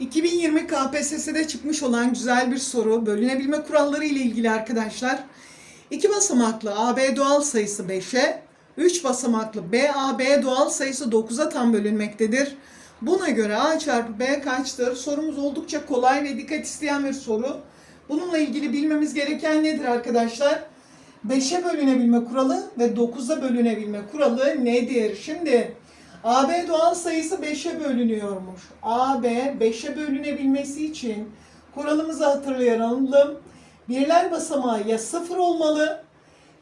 2020 KPSS'de çıkmış olan güzel bir soru. Bölünebilme kuralları ile ilgili arkadaşlar. İki basamaklı AB doğal sayısı 5'e, 3 basamaklı BAB doğal sayısı 9'a tam bölünmektedir. Buna göre A çarpı B kaçtır? Sorumuz oldukça kolay ve dikkat isteyen bir soru. Bununla ilgili bilmemiz gereken nedir arkadaşlar? 5'e bölünebilme kuralı ve 9'a bölünebilme kuralı nedir? Şimdi AB doğal sayısı 5'e bölünüyormuş. AB 5'e bölünebilmesi için kuralımızı hatırlayalım. Birler basamağı ya 0 olmalı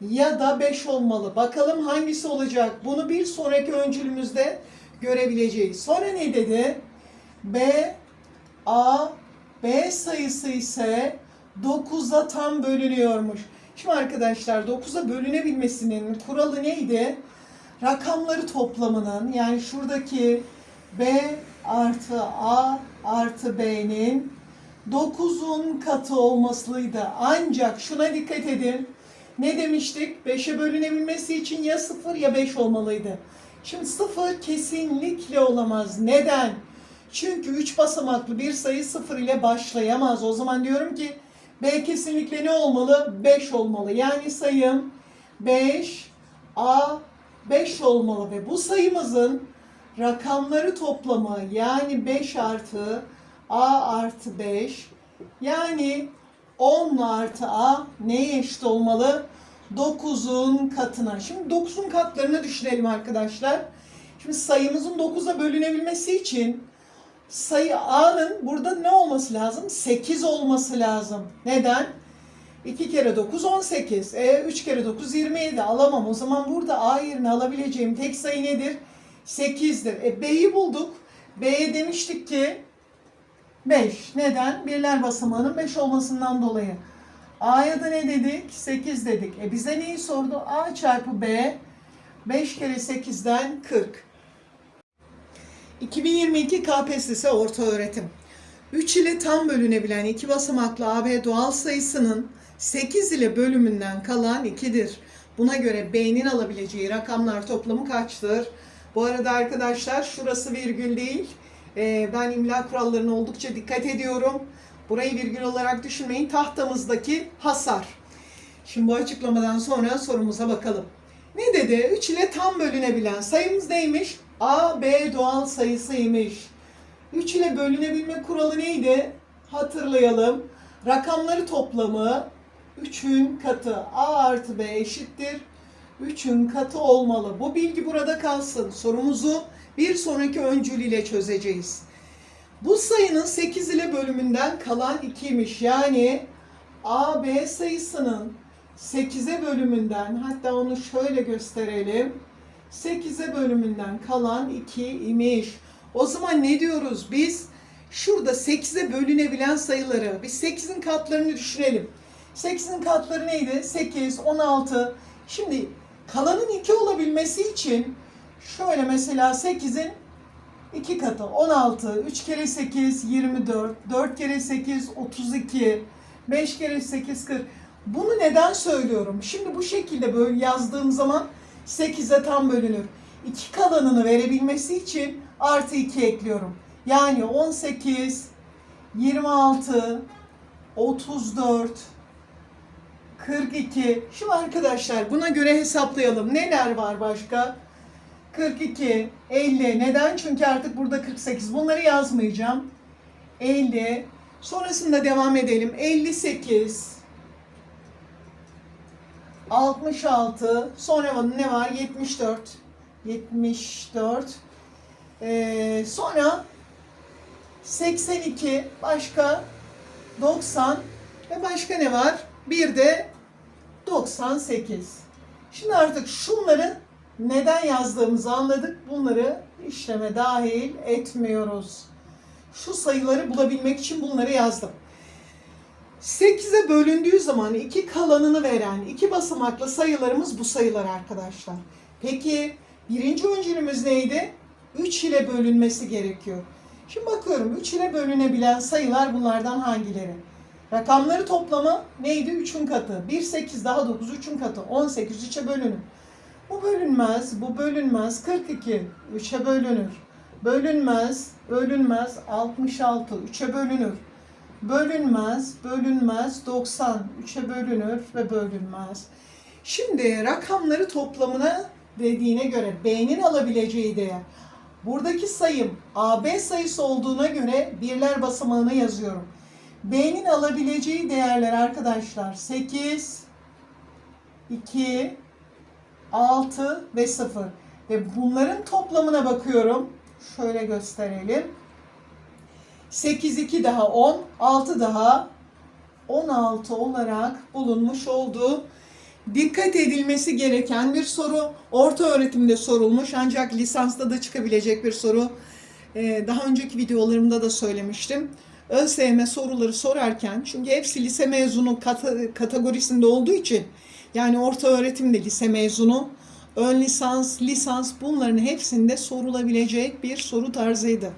ya da 5 olmalı. Bakalım hangisi olacak? Bunu bir sonraki öncülümüzde görebileceğiz. Sonra ne dedi? B, A, B sayısı ise 9'a tam bölünüyormuş. Şimdi arkadaşlar 9'a bölünebilmesinin kuralı neydi? Rakamları toplamının yani şuradaki B artı A artı B'nin 9'un katı olmasıydı. Ancak şuna dikkat edin. Ne demiştik? 5'e bölünebilmesi için ya 0 ya 5 olmalıydı. Şimdi 0 kesinlikle olamaz. Neden? Çünkü 3 basamaklı bir sayı 0 ile başlayamaz. O zaman diyorum ki B kesinlikle ne olmalı? 5 olmalı. Yani sayım 5, A 5 olmalı ve bu sayımızın rakamları toplamı yani 5 artı A artı 5 yani 10 artı A neye eşit olmalı? 9'un katına. Şimdi 9'un katlarını düşünelim arkadaşlar. Şimdi sayımızın 9'a bölünebilmesi için sayı A'nın burada ne olması lazım? 8 olması lazım. Neden? 2 kere 9 18. E 3 kere 9 27 alamam. O zaman burada A yerine alabileceğim tek sayı nedir? 8'dir. E B'yi bulduk. B'ye demiştik ki 5. Neden? Birler basamağının 5 olmasından dolayı. A'ya da ne dedik? 8 dedik. E bize neyi sordu? A çarpı B 5 kere 8'den 40. 2022 KPSS orta öğretim. 3 ile tam bölünebilen iki basamaklı AB doğal sayısının 8 ile bölümünden kalan 2'dir. Buna göre B'nin alabileceği rakamlar toplamı kaçtır? Bu arada arkadaşlar şurası virgül değil. Ee, ben imla kurallarına oldukça dikkat ediyorum. Burayı virgül olarak düşünmeyin. Tahtamızdaki hasar. Şimdi bu açıklamadan sonra sorumuza bakalım. Ne dedi? 3 ile tam bölünebilen sayımız neymiş? A, B doğal sayısıymış. 3 ile bölünebilme kuralı neydi? Hatırlayalım. Rakamları toplamı 3'ün katı A artı B eşittir. 3'ün katı olmalı. Bu bilgi burada kalsın. Sorumuzu bir sonraki öncül ile çözeceğiz. Bu sayının 8 ile bölümünden kalan 2'ymiş. Yani A, B sayısının 8'e bölümünden hatta onu şöyle gösterelim. 8'e bölümünden kalan 2 imiş. O zaman ne diyoruz biz? Şurada 8'e bölünebilen sayıları, biz 8'in katlarını düşünelim. 8'in katları neydi? 8, 16. Şimdi kalanın 2 olabilmesi için şöyle mesela 8'in 2 katı 16, 3 kere 8 24, 4 kere 8 32, 5 kere 8 40. Bunu neden söylüyorum? Şimdi bu şekilde böyle yazdığım zaman 8'e tam bölünür. 2 kalanını verebilmesi için artı 2 ekliyorum. Yani 18, 26, 34, 42. Şimdi arkadaşlar buna göre hesaplayalım. Neler var başka? 42, 50. Neden? Çünkü artık burada 48. Bunları yazmayacağım. 50. Sonrasında devam edelim. 58. 66. Sonra ne var? 74. 74. Ee, sonra 82. Başka 90. Ve başka ne var? Bir de 98. Şimdi artık şunları neden yazdığımızı anladık. Bunları işleme dahil etmiyoruz. Şu sayıları bulabilmek için bunları yazdım. 8'e bölündüğü zaman iki kalanını veren iki basamaklı sayılarımız bu sayılar arkadaşlar. Peki birinci öncülümüz neydi? 3 ile bölünmesi gerekiyor. Şimdi bakıyorum 3 ile bölünebilen sayılar bunlardan hangileri? Rakamları toplamı neydi? 3'ün katı. 1, 8 daha 9, 3'ün katı. 18 3'e bölünür. Bu bölünmez, bu bölünmez. 42 3'e bölünür. bölünmez, bölünmez 66, 3'e bölünür. Bölünmez, bölünmez 90, 3'e bölünür ve bölünmez. Şimdi rakamları toplamına dediğine göre B'nin alabileceği değer. Buradaki sayım AB sayısı olduğuna göre birler basamağını yazıyorum. B'nin alabileceği değerler arkadaşlar 8, 2, 6 ve 0. Ve bunların toplamına bakıyorum. Şöyle gösterelim. 8, 2 daha 10, 6 daha 16 olarak bulunmuş oldu. Dikkat edilmesi gereken bir soru. Orta öğretimde sorulmuş ancak lisansta da çıkabilecek bir soru. Ee, daha önceki videolarımda da söylemiştim. ÖSYM soruları sorarken çünkü hepsi lise mezunu kata- kategorisinde olduğu için yani orta öğretimde lise mezunu, ön lisans, lisans bunların hepsinde sorulabilecek bir soru tarzıydı.